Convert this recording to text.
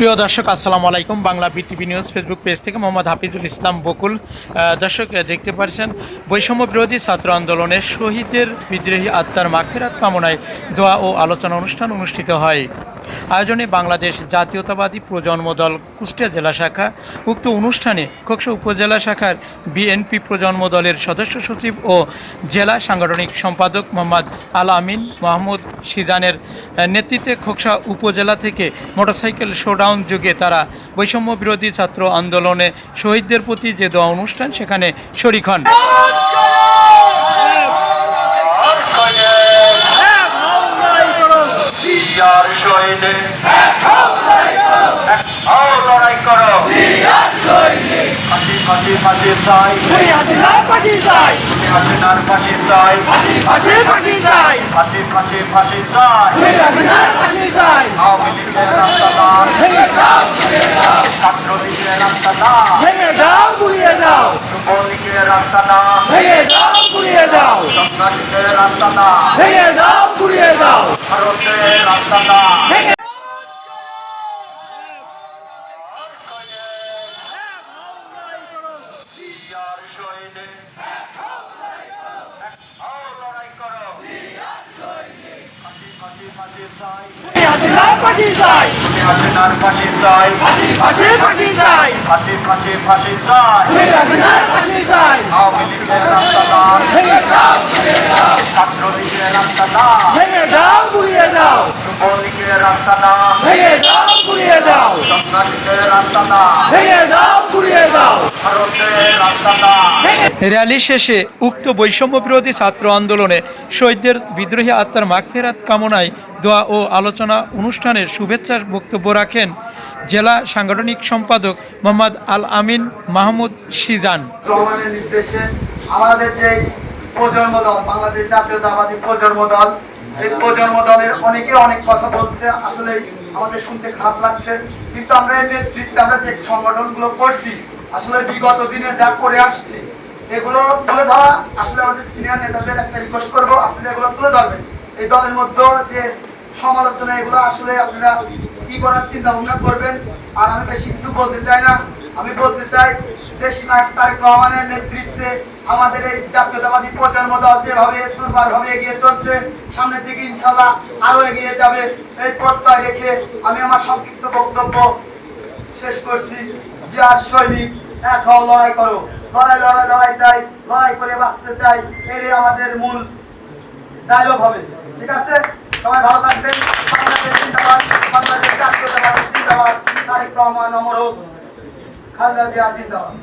প্রিয় দর্শক, আসসালামু আলাইকুম। Bangla BTV news Facebook page থেকে মোহাম্মদ হাফিজুল ইসলাম বকুল। দর্শক দেখতে পাচ্ছেন, বৈষম্য বিরোধী ছাত্র আন্দোলনের শহীদের বিদ্রোহী আত্মার মাখেরাত কামনায় দোয়া ও আলোচনা অনুষ্ঠান অনুষ্ঠিত হয়। আয়োজনে বাংলাদেশ জাতীয়তাবাদী প্রজন্ম দল কুষ্টিয়া জেলা শাখা উক্ত অনুষ্ঠানে খোকসা উপজেলা শাখার বিএনপি প্রজন্ম দলের সদস্য সচিব ও জেলা সাংগঠনিক সম্পাদক মোহাম্মদ আল আমিন মাহমুদ সিজানের নেতৃত্বে খোকসা উপজেলা থেকে মোটরসাইকেল শোডাউন যুগে তারা বৈষম্য বিরোধী ছাত্র আন্দোলনে শহীদদের প্রতি যে দোয়া অনুষ্ঠান সেখানে শরিক হন। শহীদে আও লড়াই করো। ফাঁসি ফাঁসি ফাঁসি চাই। হাসিনার ফাঁসি চাই। ফাঁসি ফাঁসি ফাঁসি চাই। আওয়ামী লীগের রাস্তাদার ছাত্র লীগের রাস্তাদার যুব লীগের রাস্তাদার সন্ত্রাসীদের রাস্তাদার ভারতের রাস্তাদার ইয়ার শহীদে আও লড়াই করো ফাঁসি ভারতের র্যালি শেষে উক্ত বৈষম্য বিরোধী ছাত্র আন্দোলনে শহীদদের বিদ্রোহী আত্মার মাগফেরাত কামনায় দোয়া ও আলোচনা অনুষ্ঠানের শুভেচ্ছার বক্তব্য রাখেন জেলা সাংগঠনিক সম্পাদক মোহাম্মদ আল আমিন মাহমুদ সিজান আমাদের যে প্রজন্ম দল, বাংলাদেশ জাতীয়তাবাদী প্রজন্ম দল। এই প্রজন্ম দলের অনেকে অনেক কথা বলছে, আসলে আমাদের শুনতে খারাপ লাগছে। কিন্তু আমরা এর নেতৃত্বে আমরা যে সংগঠনগুলো করছি, আসলে বিগত দিনে যা করে আসছি, এগুলো তুলে ধরা আসলে আমাদের সিনিয়র নেতাদের একটা রিকোয়েস্ট করব আপনারা এগুলো তুলে ধরবেন। এই দলের মধ্যে যে সমালোচনা, এগুলো আসলে আপনারা কি করার চিন্তা ভাবনা করবেন, আর আমি বেশি কিছু বলতে চাই না। আমি বলতে চাই দেশ নায়ক তারেক রহমানের নেতৃত্বে আমাদের এই জাতীয়তাবাদী প্রজন্ম দল যেভাবে দুর্বার ভাবে এগিয়ে চলছে, সামনের দিকে ইনশাল্লাহ আরও এগিয়ে যাবে। এই প্রত্যয় রেখে আমি আমার সংক্ষিপ্ত বক্তব্য শেষ করছি। যে আর সৈনিক, এক হও, লড়াই করো। লড়াই লড়াই লড়াই চাই, লড়াই করে বাঁচতে চাই, এরই আমাদের মূল ডায়লগ হবে। ঠিক আছে? সবাই ভালো থাকবেন। বাংলাদেশ জিন্দাবাদ, বাংলাদেশ জাতীয়তাবাদ জিন্দাবাদ। তারেক রহমান, অমর হোক। هذا باعتدار